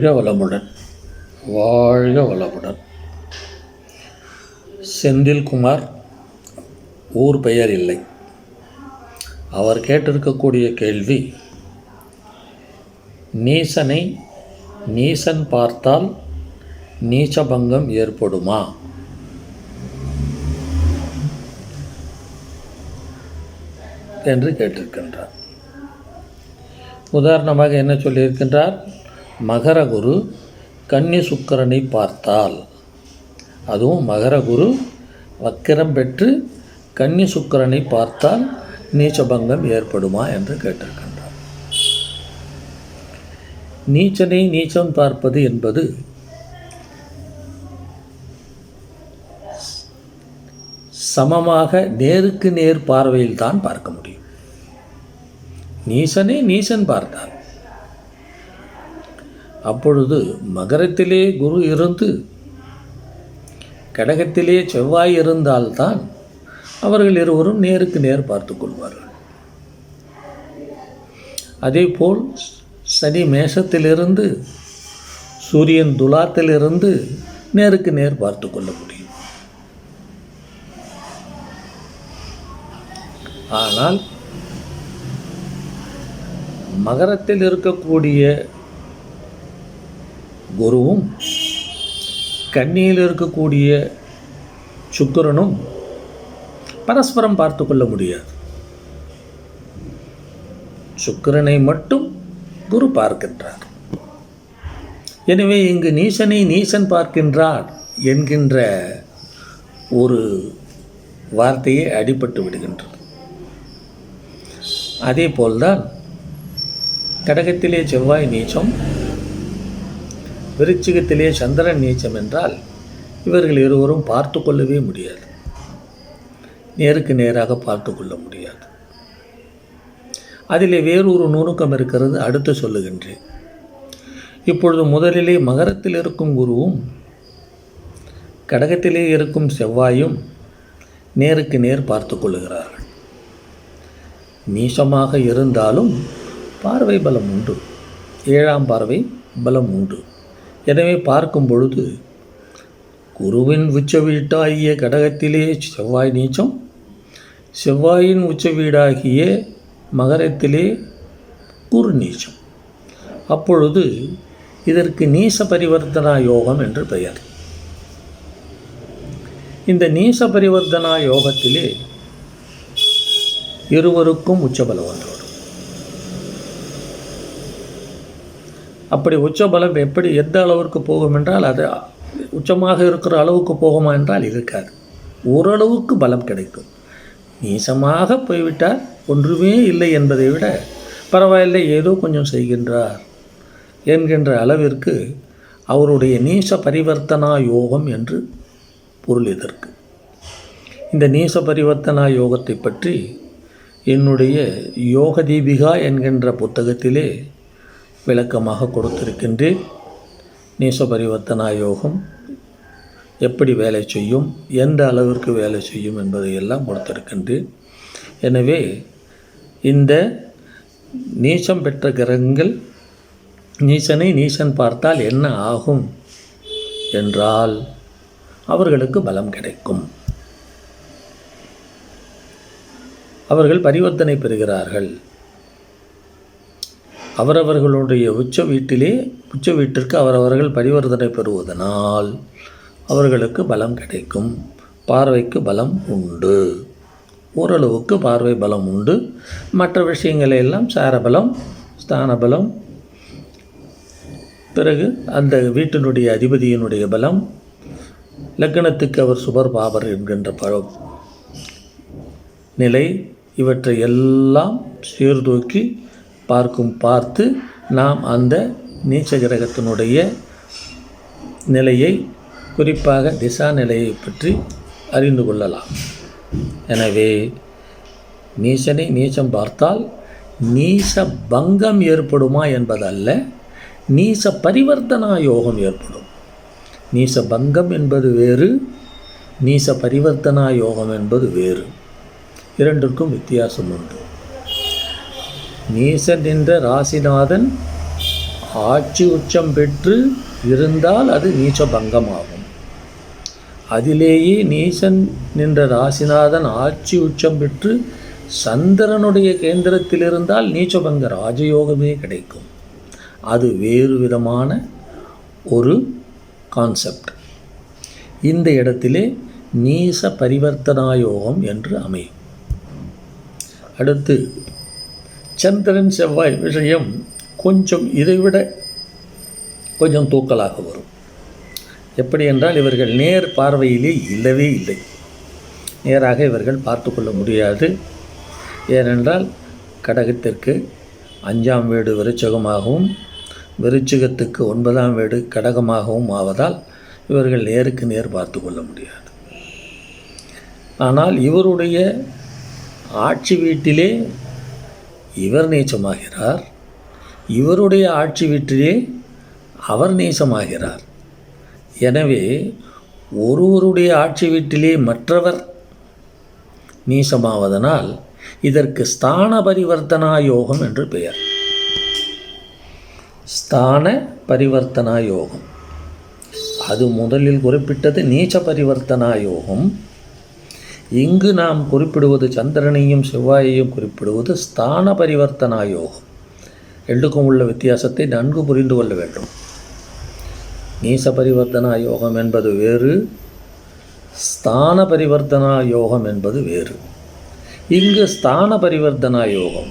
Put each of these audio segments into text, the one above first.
வாழ்க வளமுடன் வாழ்க வளமுடன். செந்தில்குமார் ஊர் பெயர் இல்லை. அவர் கேட்டிருக்கக்கூடிய கேள்வி நீசனை நீசன் பார்த்தால் நீச்சபங்கம் ஏற்படுமா? என்று கேட்டிருக்கின்றார். உதாரணமாக என்ன சொல்லியிருக்கின்றார்? மகரகுரு கன்னி சுக்கிரனை பார்த்தால். அதுவும் மகரகுரு வக்கிரம் பெற்று கன்னி சுக்கிரனை பார்த்தால் நீச்சபங்கம் ஏற்படுமா என்று கேட்டிருக்கின்றார். நீச்சனை நீச்சம் பார்ப்பது என்பது சமமாக நேருக்கு நேர் பார்வையில் தான் பார்க்க முடியும். நீசனை நீசன் பார்த்தான் அப்பொழுது மகரத்திலே குரு இருந்து கடகத்திலே செவ்வாய் இருந்தால்தான் அவர்கள் இருவரும் நேருக்கு நேர் பார்த்து கொள்வார்கள். அதேபோல் சனி மேஷத்திலிருந்து சூரியன் துலாத்திலிருந்து நேருக்கு நேர் பார்த்து கொள்ள முடியும். ஆனால் மகரத்தில் இருக்கக்கூடிய குருவும் கன்னியில் இருக்கக்கூடிய சுக்கிரனும் பரஸ்பரம் பார்த்து கொள்ள முடியாது. சுக்கிரனை மட்டும் குரு பார்க்கின்றார். எனவே இங்கு நீசனை நீசன் பார்க்கின்றார் என்கின்ற ஒரு வார்த்தையே அடிபட்டு விடுகின்றது. அதே போல்தான் கடகத்திலே செவ்வாய் நீச்சம் விருச்சிகத்திலே சந்திரன் நீச்சம் என்றால் இவர்கள் இருவரும் பார்த்து கொள்ளவே முடியாது. நேருக்கு நேராக பார்த்து கொள்ள முடியாது. அதிலே வேறொரு நுணுக்கம் இருக்கிறது அடுத்து சொல்லுகின்றேன். இப்பொழுது முதலிலே மகரத்தில் இருக்கும் குருவும் கடகத்திலே இருக்கும் செவ்வாயும் நேருக்கு நேர் பார்த்து கொள்ளுகிறார்கள். நீசமாக இருந்தாலும் பார்வை பலம் உண்டு. ஏழாம் பார்வை பலம் உண்டு. எனவே பார்க்கும் பொழுது குருவின் உச்ச வீட்டாகிய கடகத்திலே செவ்வாய் நீச்சம் செவ்வாயின் உச்ச வீடாகிய மகரத்திலே குரு நீச்சம். அப்பொழுது இதற்கு நீச பரிவர்த்தனா யோகம் என்று பெயர். இந்த நீச பரிவர்த்தனா யோகத்திலே இருவருக்கும் உச்சபலம் வந்து அப்படி உச்சபலம் எப்படி எந்த அளவிற்கு போகும் என்றால் அது உச்சமாக இருக்கிற அளவுக்கு போகுமா என்றால் இருக்காது. ஓரளவுக்கு பலம் கிடைக்கும். நீசமாக போய்விட்டால் ஒன்றுமே இல்லை என்பதை விட பரவாயில்லை ஏதோ கொஞ்சம் செய்கின்றார் என்கின்ற அளவிற்கு அவருடைய நீச பரிவர்த்தனா யோகம் என்று பொருள் இதற்கு. இந்த நீச பரிவர்த்தனா யோகத்தை பற்றி என்னுடைய யோக தீபிகா என்கின்ற புத்தகத்திலே விளக்கமாக கொடுத்திருக்கின்றேன் நீச பரிவர்த்தனா யோகம் எப்படி வேலை செய்யும் எந்த அளவிற்கு வேலை செய்யும் என்பதை எல்லாம் கொடுத்திருக்கின்றேன் எனவே இந்த நீச்சம் பெற்ற கிரகங்கள் நீசனை நீசன் பார்த்தால் என்ன ஆகும் என்றால் அவர்களுக்கு பலம் கிடைக்கும். அவர்கள் பரிவர்த்தனை பெறுகிறார்கள். அவரவர்களுடைய உச்ச வீட்டிலே உச்ச வீட்டிற்கு அவரவர்கள் பரிவர்த்தனை பெறுவதனால் அவர்களுக்கு பலம் கிடைக்கும். பார்வைக்கு பலம் உண்டு. ஓரளவுக்கு பார்வை பலம் உண்டு. மற்ற விஷயங்களை எல்லாம் சாரபலம் ஸ்தானபலம். பிறகு அந்த வீட்டினுடைய அதிபதியினுடைய பலம். லக்கணத்துக்கு அவர் சுபர் பாபர் என்கின்ற பழம் நிலை இவற்றை எல்லாம் சீர்தூக்கி பார்க்கும் பார்த்து நாம் அந்த நீச்ச கிரகத்தினுடைய நிலையை குறிப்பாக திசா நிலையை பற்றி அறிந்து கொள்ளலாம். எனவே நீசனை நீச்சம் பார்த்தால் நீச பங்கம் ஏற்படுமா என்பதல்ல நீச பரிவர்த்தனா யோகம் ஏற்படும். நீச பங்கம் என்பது வேறு நீச பரிவர்த்தனா யோகம் என்பது வேறு. இரண்டிற்கும் வித்தியாசம் உண்டு. நீசன் என்ற ராசிநாதன் ஆட்சி உச்சம் பெற்று இருந்தால் அது நீச்ச பங்கமாகும் அதிலேயே நீசன் நின்ற ராசிநாதன் ஆட்சி உச்சம் பெற்று சந்திரனுடைய கேந்திரத்தில் இருந்தால் நீச்சபங்க ராஜயோகமே கிடைக்கும். அது வேறு விதமான ஒரு கான்செப்ட் இந்த இடத்திலே நீச பரிவர்த்தனாயோகம் என்று அமையும். அடுத்து சந்திரன் செவ்வாய் விஷயம் கொஞ்சம் இதைவிட கொஞ்சம் தூக்கலாக வரும். எப்படி என்றால் இவர்கள் நேர் பார்வையிலே இல்லவே இல்லை. நேராக இவர்கள் பார்த்து கொள்ள முடியாது. ஏனென்றால் கடகத்திற்கு அஞ்சாம் வீடு விருச்சகமாகவும் விருச்சிகத்துக்கு ஒன்பதாம் வீடு கடகமாகவும் ஆவதால் இவர்கள் நேருக்கு நேர் பார்த்து கொள்ள முடியாது. ஆனால் இவருடைய ஆட்சி வீட்டிலே இவர் நீச்சமாகிறார் இவருடைய ஆட்சி வீட்டிலே அவர் நீசமாகிறார். எனவே ஒருவருடைய ஆட்சி வீட்டிலே மற்றவர் நீசமாவதனால் இதற்கு ஸ்தான பரிவர்த்தனா யோகம் என்று பெயர். ஸ்தான பரிவர்த்தனா யோகம். அது முதலில் குறிப்பிட்டது நீச்ச பரிவர்த்தனா யோகம். இங்கு நாம் குறிப்பிடுவது சந்திரனையும் செவ்வாயையும் குறிப்பிடுவது ஸ்தான பரிவர்த்தனா யோகம். ரெண்டுக்கும் உள்ள வித்தியாசத்தை நன்கு புரிந்து கொள்ள வேண்டும். நீச பரிவர்த்தனா யோகம் என்பது வேறு ஸ்தான பரிவர்த்தனா யோகம் என்பது வேறு. இங்கு ஸ்தான பரிவர்த்தனா யோகம்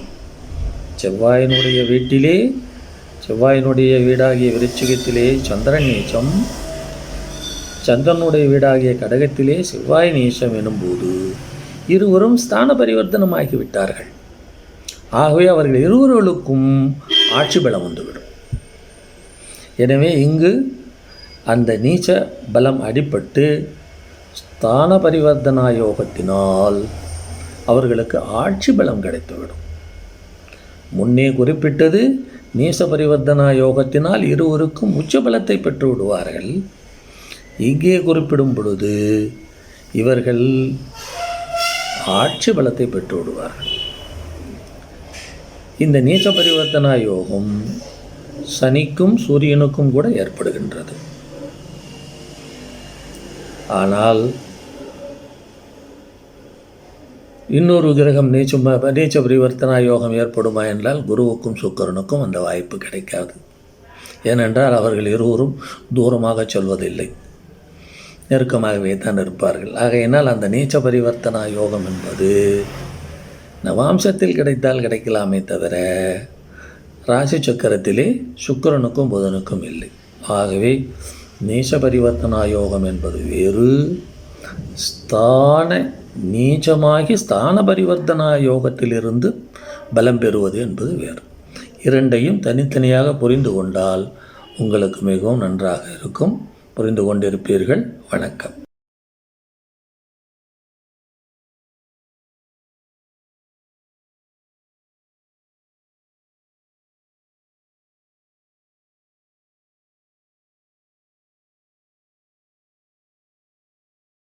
செவ்வாயினுடைய வீட்டிலே செவ்வாயினுடைய வீடாகிய விருச்சிகத்திலே சந்திரன் நீச்சம் சந்திரனுடைய வீடாகிய கடகத்திலே செவ்வாய் நீச்சம் எனும்போது இருவரும் ஸ்தான பரிவர்த்தனமாகிவிட்டார்கள். ஆகவே அவர்கள் இருவர்களுக்கும் ஆட்சி பலம் வந்துவிடும். எனவே இங்கு அந்த நீச்ச பலம் அடிபட்டு ஸ்தான பரிவர்த்தனா யோகத்தினால் அவர்களுக்கு ஆட்சி பலம் கிடைத்துவிடும். முன்னே குறிப்பிட்டது நீச பரிவர்த்தனா யோகத்தினால் இருவருக்கும் உச்ச பலத்தை பெற்று விடுவார்கள் இங்கே குறிப்பிடும் பொழுது இவர்கள் ஆட்சி பலத்தை பெற்று விடுவார்கள் இந்த நீச்ச பரிவர்த்தனா யோகம் சனிக்கும் சூரியனுக்கும் கூட ஏற்படுகின்றது. ஆனால் இன்னொரு கிரகம் நீச்சம் நீச்ச பரிவர்த்தனா யோகம் ஏற்படுமா என்றால் குருவுக்கும் சுக்கரனுக்கும் அந்த வாய்ப்பு கிடைக்காது. ஏனென்றால் அவர்கள் இருவரும் தூரமாக சொல்வதில்லை. நெருக்கமாகவே தான் இருப்பார்கள். ஆகையினால் அந்த நீச்ச பரிவர்த்தனா யோகம் என்பது நவாம்சத்தில் கிடைத்தால் கிடைக்கலாமே தவிர ராசி சக்கரத்திலே சுக்கிரனுக்கும் புதனுக்கும் இல்லை. ஆகவே நீச்ச பரிவர்த்தனா யோகம் என்பது வேறு. ஸ்தான நீச்சமாகி ஸ்தான பரிவர்த்தனா யோகத்திலிருந்து பலம் பெறுவது என்பது வேறு. இரண்டையும் தனித்தனியாக புரிந்து கொண்டால் உங்களுக்கு மிகவும் நன்றாக இருக்கும். புரிந்து கொண்டிருப்பீர்கள். வணக்கம்.